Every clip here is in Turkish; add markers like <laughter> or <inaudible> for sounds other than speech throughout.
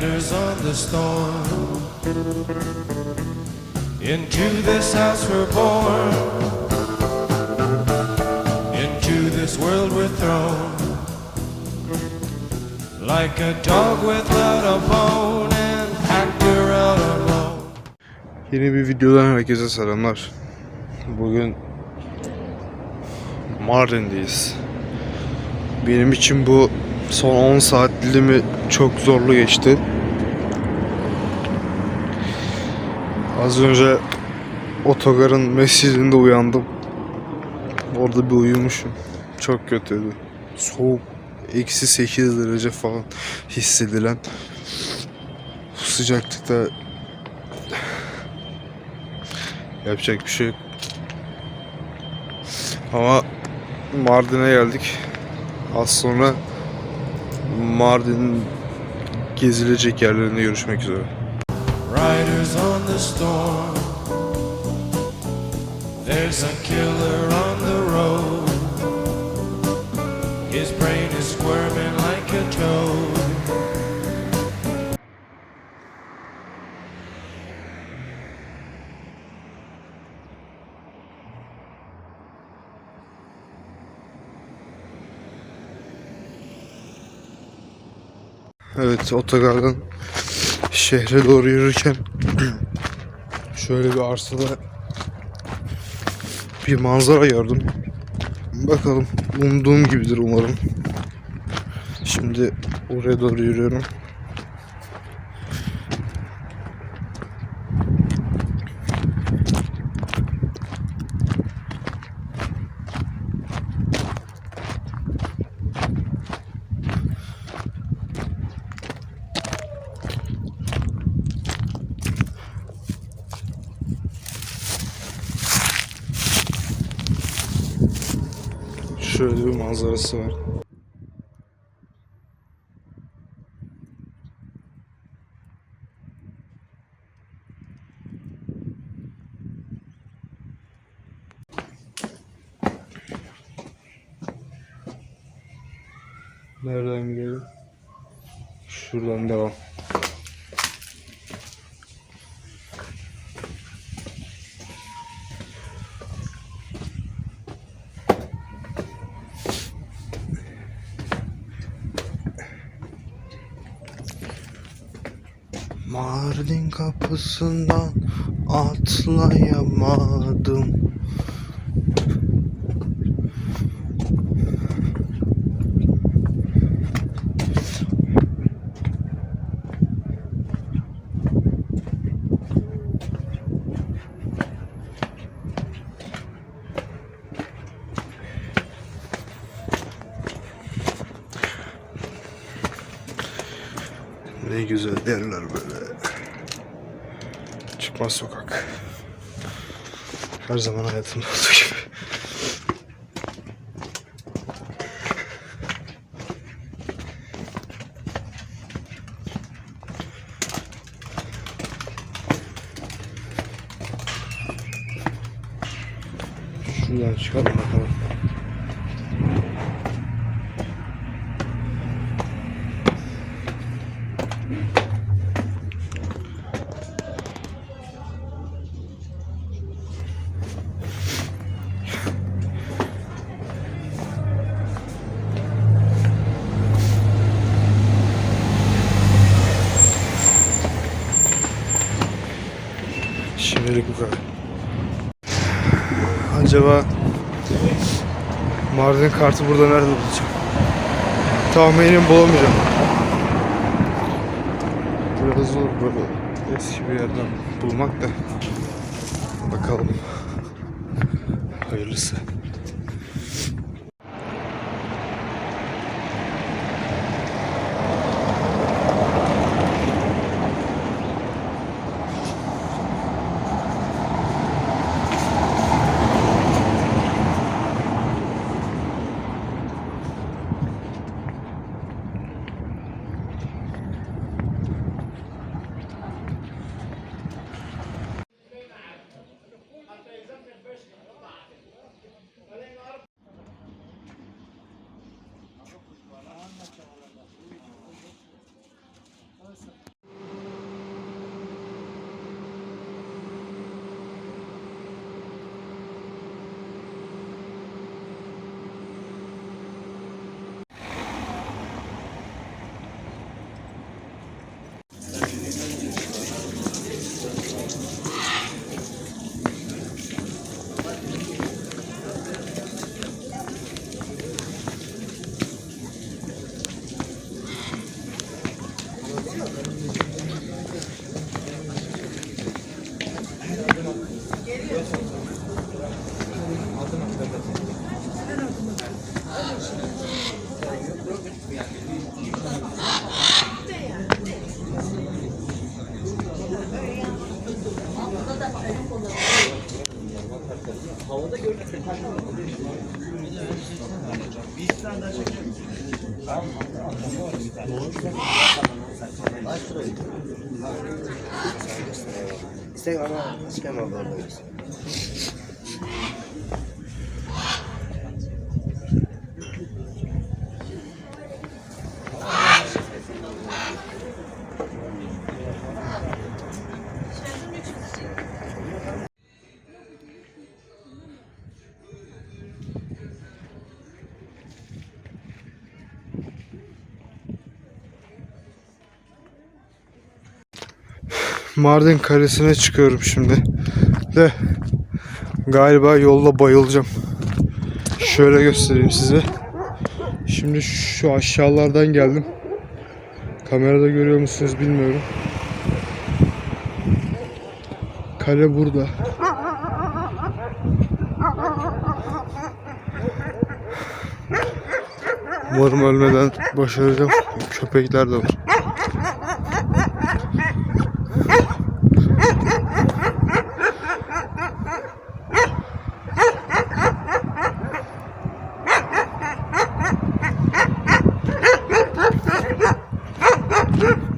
Riders on the storm. Into this house we're born. Into this world we're thrown. Like a dog without a bone, an actor out alone. Yeni bir videodan herkese selamlar. Bugün Mardin'deyiz. Benim için bu son 10 saat dilimi çok zorlu geçti. Az önce otogarın mescidinde uyandım. Orada bir uyumuşum. Çok kötüydü. Soğuk. Eksi 8 derece falan hissedilen. Bu sıcaklıkta Yapacak bir şey yok. Ama Mardin'e geldik. Az sonra Mardin'in gezilecek yerlerinde görüşmek üzere. Riders on the storm. There's a killer on the road. His brain is squirming like a toad. Evet otogardan şehre doğru yürürken <clears throat> şöyle bir arsada bir manzara gördüm. Bakalım umduğum gibidir umarım. Şimdi oraya doğru yürüyorum. Şöyle bir manzarası var. Nereden gidelim? Şuradan devam. Mardin kapısından atlayamadım. Ne güzel yerler böyle. вопросу, как каждому на этом случае. Acaba Mardin kartı burada nerede bulacağım? Tahminim bulamayacağım. Biraz zor böyle eski bir yerden bulmak da. Bakalım. Hayırlısı. Instagram'a çıkamam orada. Mardin Kalesi'ne çıkıyorum şimdi. De galiba yolda bayılacağım. Şöyle göstereyim size. Şimdi şu aşağılardan geldim. Kamerada görüyor musunuz bilmiyorum. Kale burada. Umarım ölmeden başaracağım. Köpekler de var. Güzel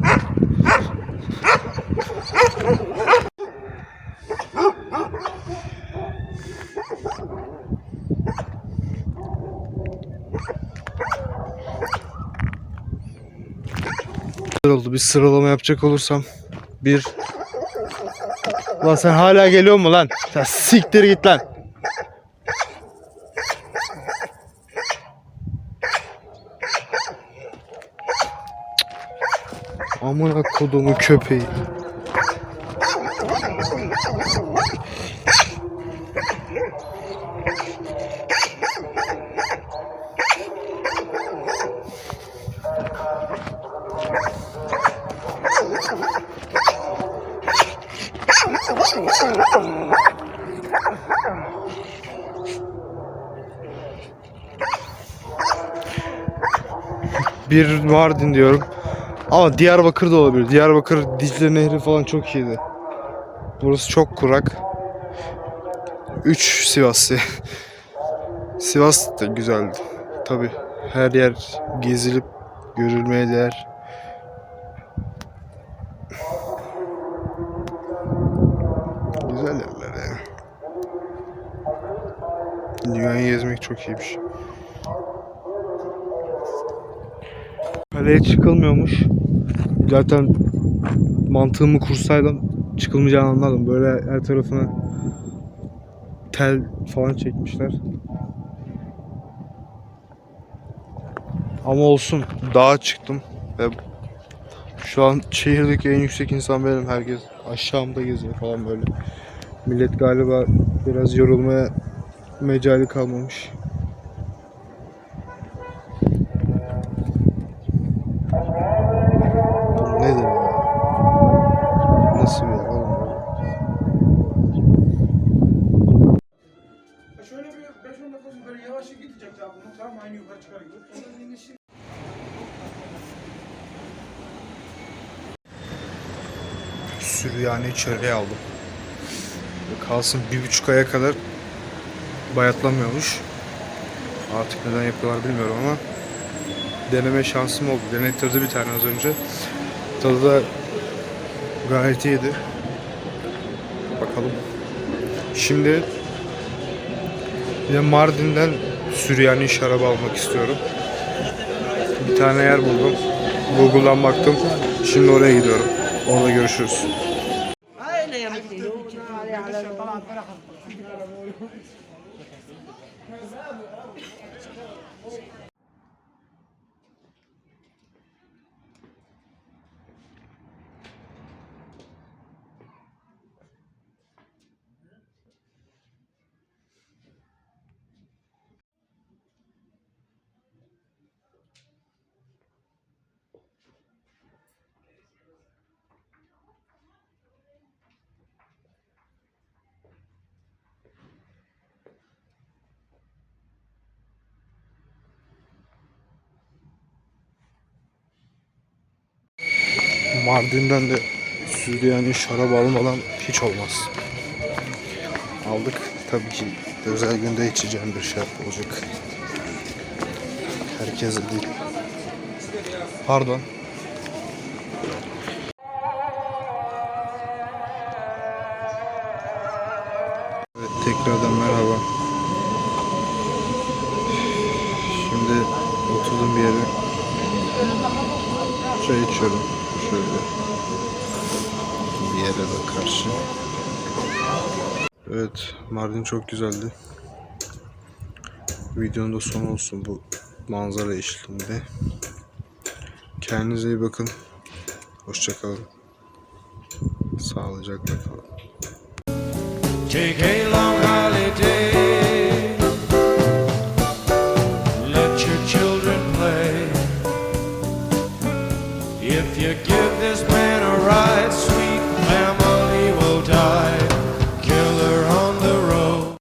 oldu. Bir sıralama yapacak olursam bir Lan sen hala geliyor mu lan? Sen siktir git lan. Amına kodumu köpeği. Bir Mardin diyorum. Ama Diyarbakır da olabilir. Diyarbakır Dicle Nehri falan çok iyiydi. Burası çok kurak. 3 Sivas'ı. <laughs> Sivas da güzeldi. Tabi her yer gezilip görülmeye değer. Güzel yerler yani. Dünyayı gezmek çok iyiymiş. Kaleye çıkılmıyormuş. Zaten mantığımı kursaydım çıkılmayacağını anladım. Böyle her tarafına tel falan çekmişler. Ama olsun. Dağa çıktım ve şu an şehirdeki en yüksek insan benim. Herkes aşağımda geziyor falan böyle. Millet galiba biraz yorulmaya mecali kalmamış. Süryani çöreği aldım. Kalsın bir buçuk aya kadar bayatlamıyormuş. Artık neden yapıyorlar bilmiyorum ama deneme şansım oldu. Denettirdi bir tane az önce. Tadı da gayet iyiydi. Bakalım. Şimdi bir de Mardin'den Süryani şarabı almak istiyorum. Bir tane yer buldum. Google'dan baktım. Şimdi oraya gidiyorum. Orada görüşürüz. para Mardin'den de Süryani şarap almadan hiç olmaz. Aldık tabii ki Özel günde içeceğim bir şarap olacak. Herkese değil. Pardon. Evet, tekrardan merhaba. Şimdi oturdum bir yere. Çay içiyorum. Şöyle. Bir yere de karşı. Evet, Mardin çok güzeldi. Videonun da sonu olsun bu manzara eşliğinde. Kendinize iyi bakın. Hoşçakalın. Sağlıcakla kalın. Take a long holiday